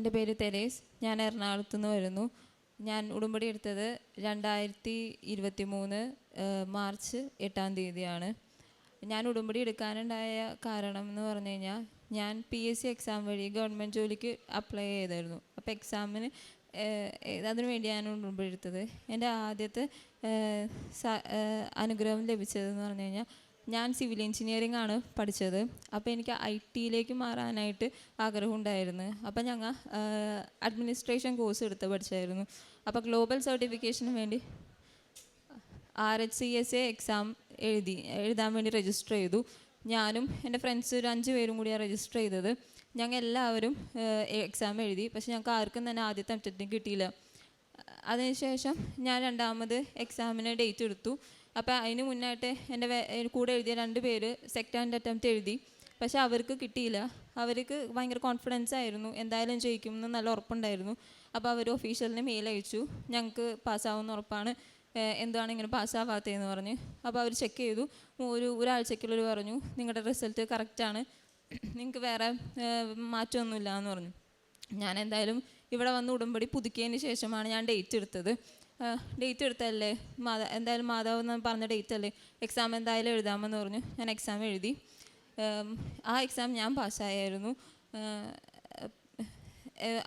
എന്റെ പേര് തെരേസ്. ഞാൻ എറണാകുളത്ത് നിന്ന് വരുന്നു. ഞാൻ ഉടുമ്പടി എടുത്തത് രണ്ടായിരത്തി ഇരുപത്തി മൂന്ന് മാർച്ച് എട്ടാം തീയതിയാണ്. ഞാൻ ഉടുമ്പടി എടുക്കാനുണ്ടായ കാരണം എന്ന് പറഞ്ഞു കഴിഞ്ഞാൽ ഞാൻ പി എസ് സി എക്സാം വഴി ഗവൺമെന്റ് ജോലിക്ക് അപ്ലൈ ചെയ്തായിരുന്നു. അപ്പോൾ എക്സാമിന് അതിനു വേണ്ടിയാണ് ഉടുമ്പടി എടുത്തത്. എന്റെ ആദ്യത്തെ അനുഗ്രഹം ലഭിച്ചതെന്ന് പറഞ്ഞു കഴിഞ്ഞാൽ ഞാൻ സിവിൽ എഞ്ചിനീയറിംഗ് ആണ് പഠിച്ചത്. അപ്പോൾ എനിക്ക് ഐ ടിയിലേക്ക് മാറാനായിട്ട് ആഗ്രഹം ഉണ്ടായിരുന്നു അപ്പോൾ ഞങ്ങൾ അഡ്മിനിസ്ട്രേഷൻ കോഴ്സ് എടുത്ത് പഠിച്ചായിരുന്നു. അപ്പോൾ ഗ്ലോബൽ സർട്ടിഫിക്കേഷന് വേണ്ടി R H C S A exam എഴുതി എഴുതാൻ വേണ്ടി രജിസ്റ്റർ ചെയ്തു. ഞാനും എന്റെ ഫ്രണ്ട്സ് ഒരു അഞ്ച് പേരും കൂടിയാണ് രജിസ്റ്റർ ചെയ്തത്. ഞങ്ങൾ എല്ലാവരും എക്സാം എഴുതി. പക്ഷെ ഞങ്ങൾക്ക് ആർക്കും തന്നെ ആദ്യത്തെ അറ്റംപ്റ്റിന് കിട്ടിയില്ല. അതിനുശേഷം ഞാൻ രണ്ടാമത് എക്സാമിന് ഡേറ്റ് എടുത്തു. അപ്പോൾ അതിന് മുന്നായിട്ട് എന്റെ കൂടെ എഴുതിയ രണ്ട് പേര് സെക്കൻഡ് അറ്റംപ്റ്റ് എഴുതി. പക്ഷെ അവർക്ക് കിട്ടിയില്ല. അവർക്ക് ഭയങ്കര കോൺഫിഡൻസ് ആയിരുന്നു. എന്തായാലും ജയിക്കും എന്ന് നല്ല ഉറപ്പുണ്ടായിരുന്നു. അപ്പോൾ അവർ ഒഫീഷ്യലിന് മെയിൽ അയച്ചു. ഞങ്ങൾക്ക് പാസ്സാവുന്ന ഉറപ്പാണ്. എന്താണ് ഇങ്ങനെ പാസ്സാവാത്തതെന്ന് പറഞ്ഞ്. അപ്പോൾ അവർ ചെക്ക് ചെയ്തു. ഒരു ഒരാഴ്ചക്കുള്ളിൽ പറഞ്ഞു. നിങ്ങളുടെ റിസൾട്ട് കറക്റ്റാണ് നിങ്ങൾക്ക് വേറെ മാറ്റമൊന്നുമില്ല എന്ന് പറഞ്ഞു. ഞാൻ എന്തായാലും ഇവിടെ വന്ന് ഉടമ്പടി പുതുക്കിയതിന് ശേഷമാണ് ഞാൻ ഡേറ്റ് എടുത്തത്. ഡേറ്റ് എടുത്തല്ലേ മാതാ എന്തായാലും മാതാവ് എന്ന് പറഞ്ഞ ഡേറ്റ് അല്ലേ? എക്സാം എന്തായാലും എഴുതാമെന്ന് പറഞ്ഞു. ഞാൻ എക്സാം എഴുതി. ആ എക്സാം ഞാൻ പാസ്സായായിരുന്നു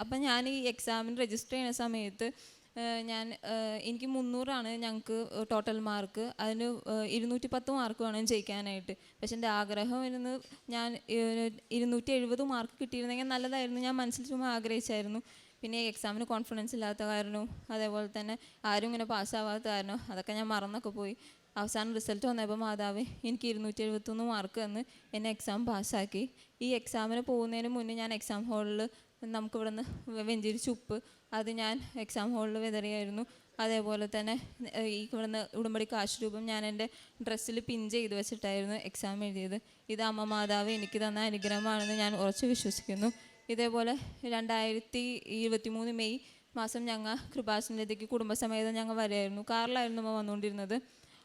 അപ്പം ഞാൻ ഈ എക്സാമിന് രജിസ്റ്റർ ചെയ്യുന്ന സമയത്ത് ഞാൻ എനിക്ക് മുന്നൂറാണ് ഞങ്ങൾക്ക് ടോട്ടൽ മാർക്ക് അതിന് ഇരുന്നൂറ്റി പത്ത് മാർക്ക് വേണം ജയിക്കാനായിട്ട്. പക്ഷെ എന്റെ ആഗ്രഹം ഇരുന്ന് ഞാൻ ഇരുന്നൂറ്റി എഴുപത് മാർക്ക് കിട്ടിയിരുന്നെങ്കിൽ നല്ലതായിരുന്നു. ഞാൻ മനസ്സിൽ ചുമ്മാ ആഗ്രഹിച്ചായിരുന്നു. പിന്നെ എക്സാമിന് കോൺഫിഡൻസ് ഇല്ലാത്ത കാരണവും അതേപോലെ തന്നെ ആരും ഇങ്ങനെ പാസ്സാവാത്ത കാരണം അതൊക്കെ ഞാൻ മറന്നൊക്കെ പോയി. അവസാനം റിസൾട്ട് വന്നപ്പോൾ മാതാവ് എനിക്ക് ഇരുന്നൂറ്റി എഴുപത്തൊന്ന് മാർക്ക് തന്ന് എന്നെ എക്സാം പാസ്സാക്കി ഈ എക്സാമിന് പോകുന്നതിന് മുന്നേ ഞാൻ എക്സാം ഹാളിൽ നമുക്ക് ഇവിടെ നിന്ന് വെഞ്ചിരിച്ച ഉപ്പ് അത് ഞാൻ എക്സാം ഹാളിൽ വിതറിയായിരുന്നു. അതേപോലെ തന്നെ ഈ ഇവിടുന്ന് ഉടമ്പടി കാശ് രൂപം ഞാൻ എന്റെ ഡ്രസ്സിൽ പിൻ ചെയ്ത് വെച്ചിട്ടായിരുന്നു എക്സാം എഴുതിയത്. ഇത് അമ്മ മാതാവ് എനിക്ക് തന്ന അനുഗ്രഹമാണെന്ന് ഞാൻ ഉറച്ചു വിശ്വസിക്കുന്നു. ഇതേപോലെ രണ്ടായിരത്തി ഇരുപത്തി മൂന്ന് മെയ് മാസം ഞങ്ങൾ കൃപാസനത്തിലേക്ക് കുടുംബസമേതം ഞങ്ങൾ വരായിരുന്നു. കാറിലായിരുന്നു വന്നുകൊണ്ടിരുന്നത്.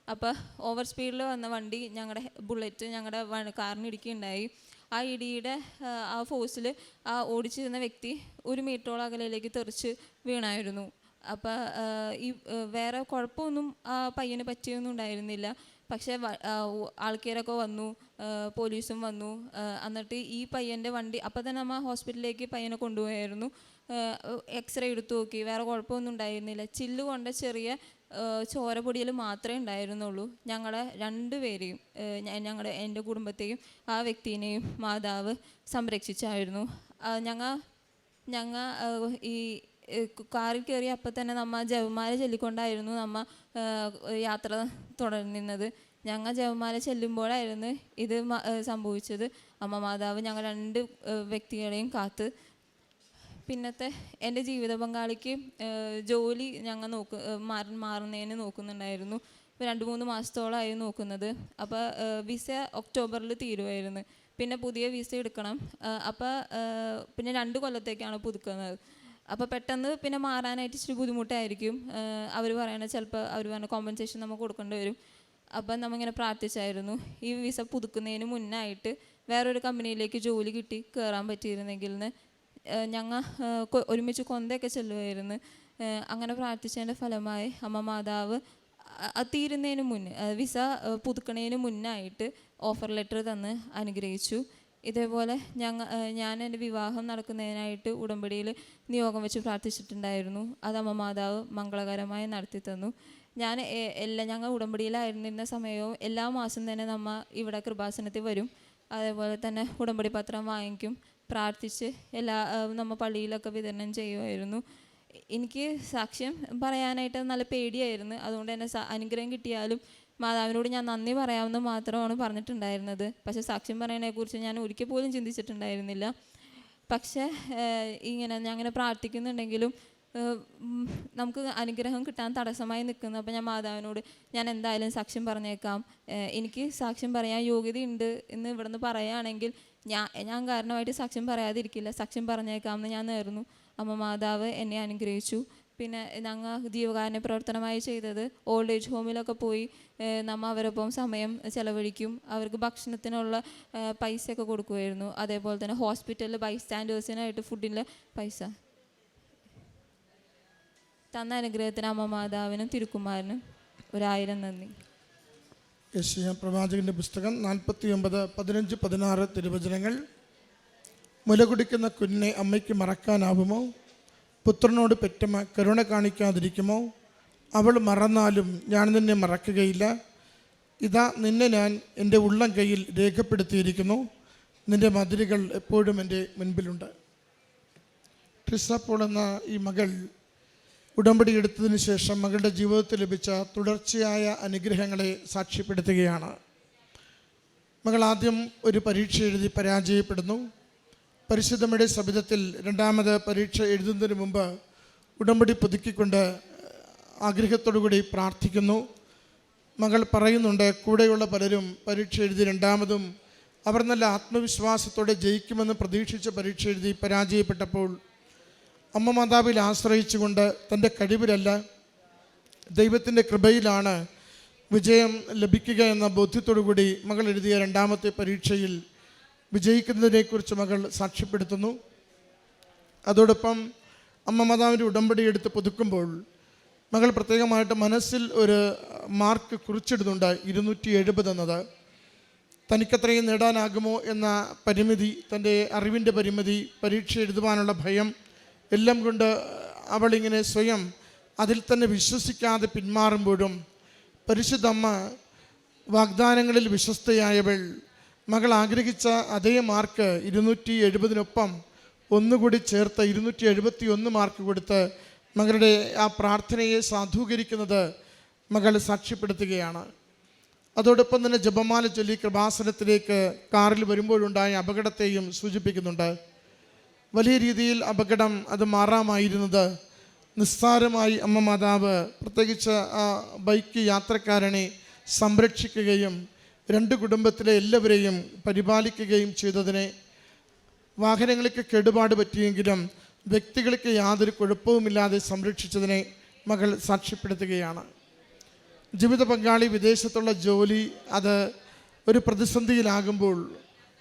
അപ്പോൾ ഓവർ സ്പീഡിൽ വന്ന വണ്ടി ഞങ്ങളുടെ ബുള്ളറ്റ് ഞങ്ങളുടെ കാറിന് ഇടിക്കുകയുണ്ടായി. ആ ഇടിയുടെ ആ ഫോഴ്സിൽ ആ ഓടിച്ചിരുന്ന വ്യക്തി ഒരു മീറ്ററോളം അകലയിലേക്ക് തെറിച്ച് വീണായിരുന്നു. അപ്പോൾ ഈ വേറെ കുഴപ്പമൊന്നും ആ പയ്യന് പറ്റിയൊന്നും ഉണ്ടായിരുന്നില്ല. പക്ഷേ ആൾക്കാരൊക്കെ വന്നു പോലീസും വന്നു. എന്നിട്ട് ഈ പയ്യന്റെ വണ്ടി അപ്പം തന്നെ നമ്മൾ ഹോസ്പിറ്റലിലേക്ക് പയ്യനെ കൊണ്ടുപോയായിരുന്നു. എക്സ്റേ എടുത്തു നോക്കി വേറെ കുഴപ്പമൊന്നും ഉണ്ടായിരുന്നില്ല. ചില്ല് കൊണ്ട ചെറിയ ചോരപൊടിയിൽ മാത്രമേ ഉണ്ടായിരുന്നുള്ളൂ. ഞങ്ങളെ രണ്ടുപേരെയും ഞങ്ങളുടെ എന്റെ കുടുംബത്തെയും ആ വ്യക്തിനെയും മാതാവ് സംരക്ഷിച്ചായിരുന്നു. ഞങ്ങൾ ഞങ്ങൾ ഈ കാറിൽ കയറി അപ്പം തന്നെ നമ്മ ജവമാല ചൊല്ലിക്കൊണ്ടായിരുന്നു നമ്മ യാത്ര തുടർന്നിരുന്നത്. ഞങ്ങൾ ജവമാല ചെല്ലുമ്പോഴായിരുന്നു ഇത് സംഭവിച്ചത്. അമ്മ മാതാവ് ഞങ്ങൾ രണ്ട് വ്യക്തികളെയും കാത്ത്. പിന്നത്തെ എന്റെ ജീവിത പങ്കാളിക്ക് ജോലി ഞങ്ങൾ നോക്ക് മാറി മാറുന്നതിന് നോക്കുന്നുണ്ടായിരുന്നു. രണ്ട് മൂന്ന് മാസത്തോളമായി നോക്കുന്നത്. അപ്പോൾ വിസ ഒക്ടോബറിൽ തീരുമായിരുന്നു പിന്നെ പുതിയ വിസ എടുക്കണം. അപ്പോൾ പിന്നെ രണ്ട് കൊല്ലത്തേക്കാണ് പുതുക്കുന്നത്. അപ്പോൾ പെട്ടെന്ന് പിന്നെ മാറാനായിട്ട് ഇച്ചിരി ബുദ്ധിമുട്ടായിരിക്കും. അവർ പറയണ ചിലപ്പോൾ അവർ പറഞ്ഞ കോമ്പൻസേഷൻ നമുക്ക് കൊടുക്കേണ്ടി വരും. അപ്പം നമ്മിങ്ങനെ പ്രാർത്ഥിച്ചായിരുന്നു. ഈ വിസ പുതുക്കുന്നതിന് മുന്നായിട്ട് വേറൊരു കമ്പനിയിലേക്ക് ജോലി കിട്ടി കയറാൻ പറ്റിയിരുന്നെങ്കിൽ എന്ന് ഞങ്ങൾ ഒരുമിച്ച് കൊന്തയൊക്കെ ചെല്ലുമായിരുന്നു അങ്ങനെ പ്രാർത്ഥിച്ചതിന്റെ ഫലമായി അമ്മ മാതാവ് തീരുന്നതിന് മുന്നേ വിസ പുതുക്കണതിന് മുന്നായിട്ട് ഓഫർ ലെറ്റർ തന്ന് അനുഗ്രഹിച്ചു. ഇതേപോലെ ഞങ്ങൾ ഞാൻ എന്റെ വിവാഹം നടക്കുന്നതിനായിട്ട് ഉടമ്പടിയിൽ നിയോഗം വെച്ച് പ്രാർത്ഥിച്ചിട്ടുണ്ടായിരുന്നു. അത് അമ്മ മാതാവ് മംഗളകരമായി നടത്തി തന്നു. ഞാൻ എല്ലാ ഞങ്ങൾ ഉടമ്പടിയിലായിരുന്നിരുന്ന സമയവും എല്ലാ മാസം തന്നെ നമ്മ ഇവിടെ കൃപാസനത്തിൽ വരും. അതേപോലെ തന്നെ ഉടമ്പടി പത്രം വാങ്ങിക്കും പ്രാർത്ഥിച്ച് എല്ലാ നമ്മ പള്ളിയിലൊക്കെ വിതരണം ചെയ്യുമായിരുന്നു. എനിക്ക് സാക്ഷ്യം പറയാനായിട്ട് നല്ല പേടിയായിരുന്നു. അതുകൊണ്ട് തന്നെ അനുഗ്രഹം കിട്ടിയാലും മാതാവിനോട് ഞാൻ നന്ദി പറയാമെന്ന് മാത്രമാണ് പറഞ്ഞിട്ടുണ്ടായിരുന്നത്. പക്ഷേ സാക്ഷ്യം പറയുന്നതിനെക്കുറിച്ച് ഞാൻ ഒരിക്കൽ പോലും ചിന്തിച്ചിട്ടുണ്ടായിരുന്നില്ല. പക്ഷേ ഇങ്ങനെ ഞാൻ അങ്ങനെ പ്രാർത്ഥിക്കുന്നുണ്ടെങ്കിലും നമുക്ക് അനുഗ്രഹം കിട്ടാൻ തടസ്സമായി നിൽക്കുന്നു. അപ്പോൾ ഞാൻ മാതാവിനോട് ഞാൻ എന്തായാലും സാക്ഷ്യം പറഞ്ഞേക്കാം. എനിക്ക് സാക്ഷ്യം പറയാൻ യോഗ്യതയുണ്ട് എന്ന് ഇവിടുന്ന് പറയുകയാണെങ്കിൽ ഞാൻ ഞാൻ കാരണമായിട്ട് സാക്ഷ്യം പറയാതിരിക്കില്ല. സാക്ഷ്യം പറഞ്ഞേക്കാം എന്ന് ഞാൻ നേർന്നു. അമ്മ മാതാവ് എന്നെ അനുഗ്രഹിച്ചു. പിന്നെ ഞങ്ങൾ ജീവകാരുണ്യ പ്രവർത്തനമായി ചെയ്തത് ഓൾഡ് ഏജ് ഹോമിലൊക്കെ പോയി നമ്മൾ അവരൊപ്പം സമയം ചെലവഴിക്കും അവർക്ക് ഭക്ഷണത്തിനുള്ള പൈസ പൈസയൊക്കെ കൊടുക്കുമായിരുന്നു അതേപോലെ തന്നെ ഹോസ്പിറ്റലിൽ ബൈസ്റ്റാൻഡേഴ്സിനായിട്ട് ഫുഡിന്റെ പൈസ. തന്ന അനുഗ്രഹത്തിന് അമ്മ മാതാവിനും തിരുക്കുമാരനും ഒരായിരം നന്ദി. യശയ പ്രവാചകന്റെ പുസ്തകം നാൽപ്പത്തി ഒമ്പത് പതിനഞ്ച് പതിനാറ് തിരുവചനങ്ങൾ. മുല കുടിക്കുന്ന കുഞ്ഞിനെ അമ്മയ്ക്ക് മറക്കാനാവുമോ? പുത്രനോട് പെറ്റമ്മ കരുണ കാണിക്കാതിരിക്കുമോ? അവൾ മറന്നാലും ഞാൻ നിന്നെ മറക്കുകയില്ല. ഇതാ നിന്നെ ഞാൻ എന്റെ ഉള്ളം കയ്യിൽ രേഖപ്പെടുത്തിയിരിക്കുന്നു. നിന്റെ മതിലുകൾ എപ്പോഴും എന്റെ മുൻപിലുണ്ട്. ട്രിസപ്പോൾ എന്ന ഈ മകൾ ഉടമ്പടി എടുത്തതിന് ശേഷം മകളുടെ ജീവിതത്തിൽ ലഭിച്ച തുടർച്ചയായ അനുഗ്രഹങ്ങളെ സാക്ഷ്യപ്പെടുത്തുകയാണ്. മകൾ ആദ്യം ഒരു പരീക്ഷ എഴുതി പരാജയപ്പെടുന്നു. പരിശുദ്ധമയുടെ സബിതത്തിൽ രണ്ടാമത് പരീക്ഷ എഴുതുന്നതിന് മുമ്പ് ഉടമ്പടി പുതുക്കിക്കൊണ്ട് ആഗ്രഹത്തോടുകൂടി പ്രാർത്ഥിക്കുന്നു. മകൾ പറയുന്നുണ്ട് കൂടെയുള്ള പലരും പരീക്ഷ എഴുതി രണ്ടാമതും അവർ നല്ല ആത്മവിശ്വാസത്തോടെ ജയിക്കുമെന്ന് പ്രതീക്ഷിച്ച് പരീക്ഷ എഴുതി പരാജയപ്പെട്ടപ്പോൾ അമ്മ മാതാവിൽ ആശ്രയിച്ചുകൊണ്ട് തന്റെ കഴിവിലല്ല ദൈവത്തിന്റെ കൃപയിലാണ് വിജയം ലഭിക്കുക എന്ന ബോധ്യത്തോടുകൂടി മകൾ എഴുതിയ രണ്ടാമത്തെ പരീക്ഷയിൽ വിജയിക്കുന്നതിനെക്കുറിച്ച് മകൾ സാക്ഷ്യപ്പെടുത്തുന്നു. അതോടൊപ്പം അമ്മ മാതാവിന്റെ ഉടമ്പടി എടുത്ത് പുതുക്കുമ്പോൾ മകൾ പ്രത്യേകമായിട്ട് മനസ്സിൽ ഒരു മാർക്ക് കുറിച്ചിടുന്നുണ്ട് ഇരുന്നൂറ്റി എഴുപത് എന്നത്. തനിക്കത്രയും നേടാനാകുമോ എന്ന പരിമിതി തന്റെ അറിവിന്റെ പരിമിതി പരീക്ഷ എഴുതുവാനുള്ള ഭയം എല്ലാം കൊണ്ട് അവളിങ്ങനെ സ്വയം അതിൽ തന്നെ വിശ്വസിക്കാതെ പിന്മാറുമ്പോഴും പരിശുദ്ധമ്മ വാഗ്ദാനങ്ങളിൽ വിശ്വസ്തയായവൾ മകൾ ആഗ്രഹിച്ച അതേ മാർക്ക് ഇരുന്നൂറ്റി എഴുപതിനൊപ്പം ഒന്നുകൂടി ചേർത്ത് ഇരുന്നൂറ്റി എഴുപത്തി ഒന്ന് മാർക്ക് കൊടുത്ത് മകളുടെ ആ പ്രാർത്ഥനയെ സാധൂകരിക്കുന്നത് മകൾ സാക്ഷ്യപ്പെടുത്തുകയാണ്. അതോടൊപ്പം തന്നെ ജപമാല ചൊല്ലി കൃപാസനത്തിലേക്ക് കാറിൽ വരുമ്പോഴുണ്ടായ അപകടത്തെയും സൂചിപ്പിക്കുന്നുണ്ട്. വലിയ രീതിയിൽ അപകടം അത് മാറാമായിരുന്നത് നിസ്സാരമായി അമ്മ മാതാവ് പ്രത്യേകിച്ച് ആ ബൈക്ക് യാത്രക്കാരനെ സംരക്ഷിക്കുകയും രണ്ട് കുടുംബത്തിലെ എല്ലാവരെയും പരിപാലിക്കുകയും ചെയ്തതിനെ വാഹനങ്ങൾക്ക് കേടുപാട് പറ്റിയെങ്കിലും വ്യക്തികൾക്ക് യാതൊരു കുഴപ്പവുമില്ലാതെ സംരക്ഷിച്ചതിനെ മകൾ സാക്ഷ്യപ്പെടുത്തുകയാണ്. ജീവിത പങ്കാളി വിദേശത്തുള്ള ജോലി അത് ഒരു പ്രതിസന്ധിയിലാകുമ്പോൾ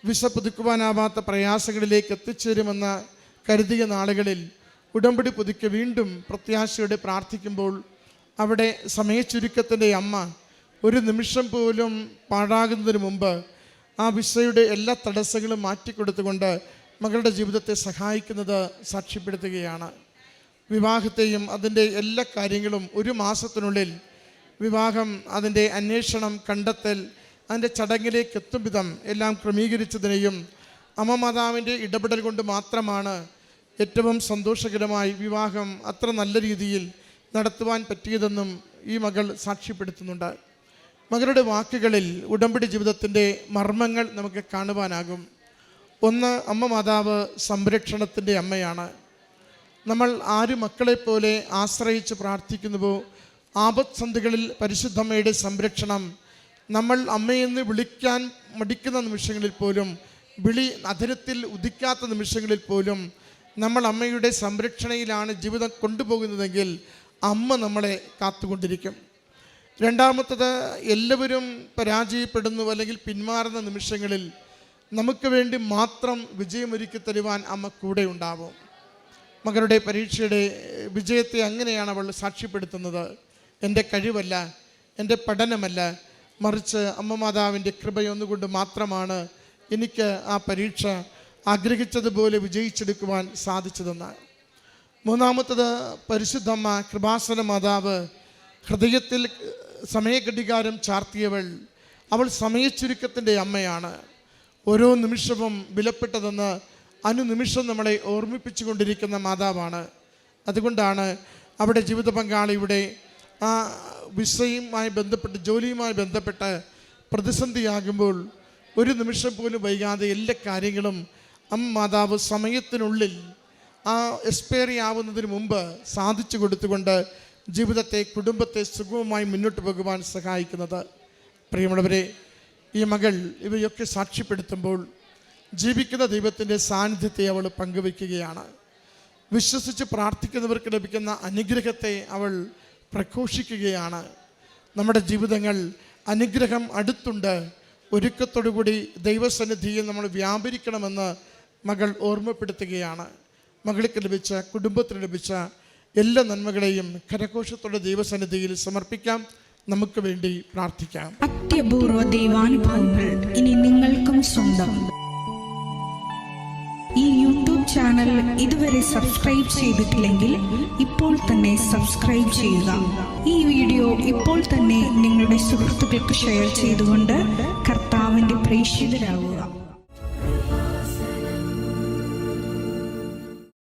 വിസ പുതുക്കുവാനാവാത്ത പ്രയാസങ്ങളിലേക്ക് എത്തിച്ചേരുമെന്ന് കരുതിയ നാളുകളിൽ ഉടമ്പടി പുതുക്കി വീണ്ടും പ്രത്യാശയോടെ പ്രാർത്ഥിക്കുമ്പോൾ അവിടെ സമയച്ചുരുക്കത്തിന്റെ അമ്മ ഒരു നിമിഷം പോലും പാഴാകുന്നതിന് മുമ്പ് ആ വിസയുടെ എല്ലാ തടസ്സങ്ങളും മാറ്റിക്കൊടുത്തുകൊണ്ട് മകളുടെ ജീവിതത്തെ സഹായിക്കുന്നത് സാക്ഷ്യപ്പെടുത്തുകയാണ്. വിവാഹത്തെയും അതിന്റെ എല്ലാ കാര്യങ്ങളും ഒരു മാസത്തിനുള്ളിൽ വിവാഹം അതിന്റെ അന്വേഷണം കണ്ടെത്തൽ അതിന്റെ ചടങ്ങിലേക്ക് എത്തും വിധം എല്ലാം ക്രമീകരിച്ചതിനെയും അമ്മ മാതാവിന്റെ ഇടപെടൽ കൊണ്ട് മാത്രമാണ് ഏറ്റവും സന്തോഷകരമായി വിവാഹം അത്ര നല്ല രീതിയിൽ നടത്തുവാൻ പറ്റിയതെന്നും ഈ മകൾ സാക്ഷ്യപ്പെടുത്തുന്നുണ്ട്. മകളുടെ വാക്കുകളിൽ ഉടമ്പടി ജീവിതത്തിന്റെ മർമ്മങ്ങൾ നമുക്ക് കാണുവാനാകും. ഒന്ന് അമ്മ മാതാവ് സംരക്ഷണത്തിന്റെ അമ്മയാണ്. നമ്മൾ ആര് മക്കളെപ്പോലെ ആശ്രയിച്ച് പ്രാർത്ഥിക്കുന്നുവോ ആപത്സന്ധികളിൽ പരിശുദ്ധമ്മയുടെ സംരക്ഷണം നമ്മൾ അമ്മയെന്ന് വിളിക്കാൻ മടിക്കുന്ന നിമിഷങ്ങളിൽ പോലും വിളി അധരത്തിൽ ഉദിക്കാത്ത നിമിഷങ്ങളിൽ പോലും നമ്മൾ അമ്മയുടെ സംരക്ഷണയിലാണ് ജീവിതം കൊണ്ടുപോകുന്നതെങ്കിൽ അമ്മ നമ്മളെ കാത്തുകൊണ്ടിരിക്കും. രണ്ടാമത്തത് എല്ലാവരും പരാജയപ്പെടുന്നു അല്ലെങ്കിൽ പിന്മാറുന്ന നിമിഷങ്ങളിൽ നമുക്ക് വേണ്ടി മാത്രം വിജയമൊരുക്കി തരുവാൻ അമ്മ കൂടെ ഉണ്ടാവും. മകളുടെ പരീക്ഷയുടെ വിജയത്തെ അങ്ങനെയാണ് അവൾ സാക്ഷ്യപ്പെടുത്തുന്നത്. എന്റെ കഴിവല്ല എന്റെ പഠനമല്ല മറിച്ച് അമ്മ മാതാവിന്റെ കൃപയൊന്നുകൊണ്ട് മാത്രമാണ് എനിക്ക് ആ പരീക്ഷ ആഗ്രഹിച്ചതുപോലെ വിജയിച്ചെടുക്കുവാൻ സാധിച്ചതെന്ന്. മൂന്നാമത്തത് പരിശുദ്ധമ്മ കൃപാസന മാതാവ് ഹൃദയത്തിൽ സമയഘടികാരം ചാർത്തിയവൾ അവൾ സമയച്ചുരുക്കത്തിന്റെ അമ്മയാണ്. ഓരോ നിമിഷവും വിലപ്പെട്ടതെന്ന് അനുനിമിഷം നമ്മളെ ഓർമ്മിപ്പിച്ചു കൊണ്ടിരിക്കുന്ന മാതാവാണ്. അതുകൊണ്ടാണ് അവിടെ ജീവിത പങ്കാളിയുടെ ആ വിസയുമായി ബന്ധപ്പെട്ട് ജോലിയുമായി ബന്ധപ്പെട്ട് പ്രതിസന്ധിയാകുമ്പോൾ ഒരു നിമിഷം പോലും വൈകാതെ എല്ലാ കാര്യങ്ങളും അമ്മ മാതാവ് സമയത്തിനുള്ളിൽ ആ എക്സ്പയറി ആവുന്നതിന് മുമ്പ് സാധിച്ചു കൊടുത്തുകൊണ്ട് ജീവിതത്തെ കുടുംബത്തെ സുഗമമായി മുന്നോട്ട് പോകുവാൻ സഹായിക്കുന്നത്. പ്രിയമുള്ളവരെ ഈ മകൾ ഇവയൊക്കെ സാക്ഷ്യപ്പെടുത്തുമ്പോൾ ജീവിക്കുന്ന ദൈവത്തിന്റെ സാന്നിധ്യത്തെ അവൾ പങ്കുവയ്ക്കുകയാണ്. വിശ്വസിച്ച് പ്രാർത്ഥിക്കുന്നവർക്ക് ലഭിക്കുന്ന അനുഗ്രഹത്തെ അവൾ പ്രഘോഷിക്കുകയാണ്. നമ്മുടെ ജീവിതങ്ങൾ അനുഗ്രഹം അടുത്തുണ്ട്. ഒരുക്കത്തോടുകൂടി ദൈവസന്നിധിയിൽ നമ്മൾ വ്യാപരിക്കണമെന്ന് മകൾ ഓർമ്മപ്പെടുത്തുകയാണ്. മകൾക്ക് ലഭിച്ച കുടുംബത്തിന് ലഭിച്ച എല്ലാ നന്മകളെയും കരഘോഷത്തോടെ ദൈവസന്നിധിയിൽ സമർപ്പിക്കാം. നമുക്ക് വേണ്ടി പ്രാർത്ഥിക്കാം. അത്യപൂർവ ദൈവാനുഭവങ്ങൾ ഇനി നിങ്ങൾക്കും സ്വന്തം. ഈ യൂട്യൂബ് ചാനൽ ഇതുവരെ സബ്സ്ക്രൈബ് ചെയ്തിട്ടില്ലെങ്കിൽ ഇപ്പോൾ തന്നെ സബ്സ്ക്രൈബ് ചെയ്യുക. ഈ വീഡിയോ ഇപ്പോൾ തന്നെ നിങ്ങളുടെ സുഹൃത്തുക്കൾക്ക് ഷെയർ ചെയ്തുകൊണ്ട് കർത്താവിന്റെ പ്രേക്ഷിതരാകുക.